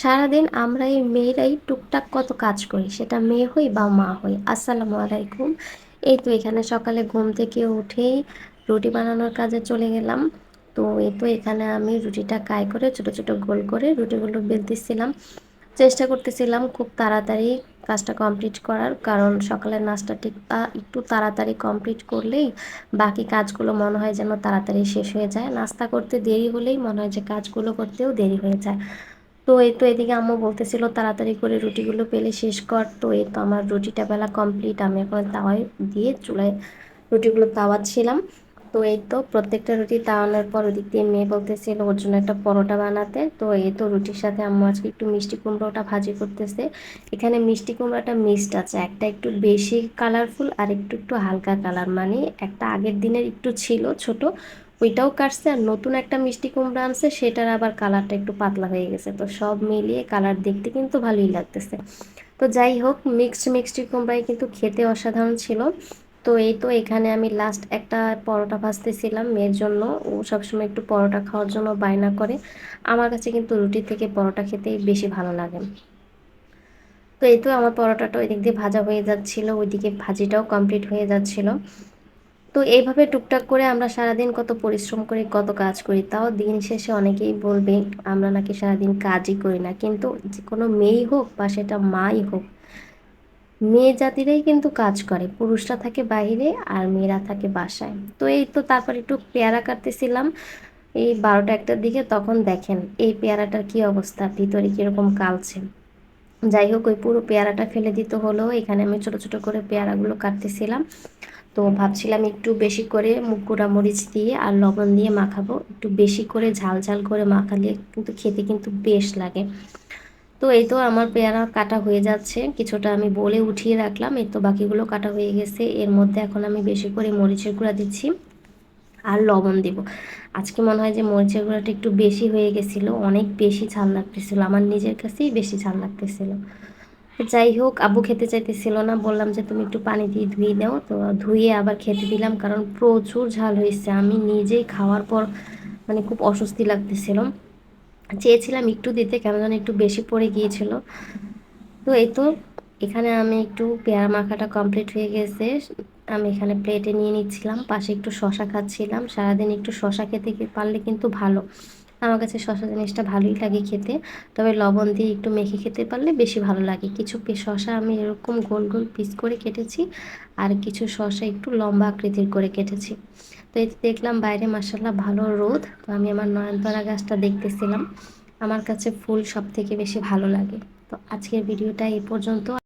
সারাদিন আমরা এই মেয়েরাই টুকটাক কত কাজ করি, সেটা মেয়ে হই বা মা হই। আসসালামু আলাইকুম। এই তো এখানে সকালে ঘুম থেকে উঠেই রুটি বানানোর কাজে চলে গেলাম। তো এই তো এখানে আমি রুটিটা কাই করে ছোট ছোট গোল করে রুটিগুলো বেলতেছিলাম। চেষ্টা করতেছিলাম খুব তাড়াতাড়ি কাজটা কমপ্লিট করার, কারণ সকালের নাস্তা ঠিক একটু তাড়াতাড়ি কমপ্লিট করলেই বাকি কাজগুলো মনে হয় যেন তাড়াতাড়ি শেষ হয়ে যায়। নাস্তা করতে দেরি হলেই মনে হয় যে কাজগুলো করতেও দেরি হয়ে যায়। তো এই তো এদিকে আম্মু বলতেছিল তাড়াতাড়ি করে রুটিগুলো পেলে শেষ কর। তো এই তো আমার রুটিটা বেলা কমপ্লিট আমি এখন তাওয়ায় দিয়ে চুলায় রুটিগুলো তাওয়াচ্ছিলাম। তো এই তো প্রত্যেকটা রুটি তাওয়ানোর পর ওদিক দিয়ে মেয়ে বলতেছিল ওর জন্য একটা পরোটা বানাতে। তো এই তো রুটির সাথে আম্মু আজকে একটু মিষ্টি কুমড়োটা ভাজি করতেছে। এখানে মিষ্টি কুমড়োটা মিক্সড আছে। একটা একটু বেশি কালারফুল আর একটু একটু হালকা কালার মানে একটা আগের দিনের একটু ছিল, ছোট। ওইটাও কাটছে আর নতুন একটা মিষ্টি কুমড়া আনছে, সেটার আবার কালারটা একটু পাতলা হয়ে গেছে। তো সব মিলিয়ে কালার দেখতে কিন্তু ভালোই লাগতেছে। তো যাই হোক মিক্সড মিষ্টি কুমড়াই কিন্তু খেতে অসাধারণ ছিল। তো এই তো এখানে আমি লাস্ট একটা পরোটা ভাজতেছিলাম। মেয়ের জন্য ও সবসময় একটু পরোটা খাওয়ার জন্য বায়না করে। আমার কাছে কিন্তু রুটি থেকে পরোটা খেতেই বেশি ভালো লাগে। তো এই তো আমার পরোটাটা ওই দিক দিয়ে ভাজা হয়ে যাচ্ছিল, ওইদিকে ভাজিটাও কমপ্লিট হয়ে যাচ্ছিল। তো এইভাবে টুকটাক করে আমরা সারাদিন কত পরিশ্রম করি কত কাজ করি, তাও দিন শেষে অনেকেই বলবে আমরা নাকি সারাদিন কাজই করি না। কিন্তু যে কোনো মেয়েই হোক বা সেটা মাই হোক, মেয়ে জাতিরাই কিন্তু কাজ করে, পুরুষরা থাকে বাহিরে আর মেয়েরা থাকে বাসায়। তো এই তো তারপর একটু পেয়ারা কাটতেছিলাম, এই বারোটা একটার দিকে তখন দেখেন এই পেয়ারাটার কি অবস্থা, ভিতরে কীরকম কালছে। যাই হোক, ওই পুরো পেয়ারাটা ফেলে দিতে হলো। এখানে আমি ছোট ছোট করে পেয়ারাগুলো কাটতেছিলাম। তো ভাবছিলাম একটু বেশি করে মুকুরা মরিচ দিয়ে আর লবণ দিয়ে মাখাবো। একটু বেশি করে ঝাল ঝাল করে মাখালে কিন্তু খেতে কিন্তু বেশ লাগে। তো এই তো আমার পেয়ারা কাটা হয়ে যাচ্ছে। কিছুটা আমি বলে উঠিয়ে রাখলাম। এই তো বাকিগুলো কাটা হয়ে গেছে। এর মধ্যে এখন আমি বেশি করে মরিচের গুঁড়া দিচ্ছি। আর লবণ দিব। আজকে মনে হয় যে মরিচের গুঁড়াটা একটু বেশি হয়ে গেছিল, অনেক বেশি ঝাল লাগতেছিলো, আমার নিজের কাছেই বেশি ঝাল লাগতেছিলো। যাই হোক আবু খেতে চাইতেছিল না, বললাম যে তুমি একটু পানি দিয়ে ধুয়ে দাও তো ধুয়ে আবার খেতে দিলাম কারণ প্রচুর ঝাল হয়েছে। আমি নিজেই খাওয়ার পর মানে খুব অস্বস্তি লাগতেছিল। চেয়েছিলাম একটু দিতে, কেন যেন একটু বেশি পড়ে গিয়েছিল। তো এই তো, এখানে আমি একটু পেয়ারা মাখাটা কমপ্লিট হয়ে গেছে। আমি এখানে প্লেটে নিয়ে নিচ্ছিলাম, পাশে একটু শশা খাচ্ছিলাম। সারাদিন একটু শশা খেতে পারলে কিন্তু ভালো। আমার কাছে শশা জিনিসটা ভালোই লাগে খেতে। তবে লবণ দিয়ে একটু মেখে খেতে পারলে বেশি ভালো লাগে। কিছু শশা আমি এরকম গোল গোল পিস করে কেটেছি আর কিছু শশা একটু লম্বা আকৃতির করে কেটেছি। তো এই দেখলাম বাইরে মাসাল্লাহ ভালো রোদ। তো আমি আমার নয়নতরা গাছটা দেখতেছিলাম। আমার কাছে ফুল সব থেকে বেশি ভালো লাগে। তো আজকের ভিডিওটা এই পর্যন্ত।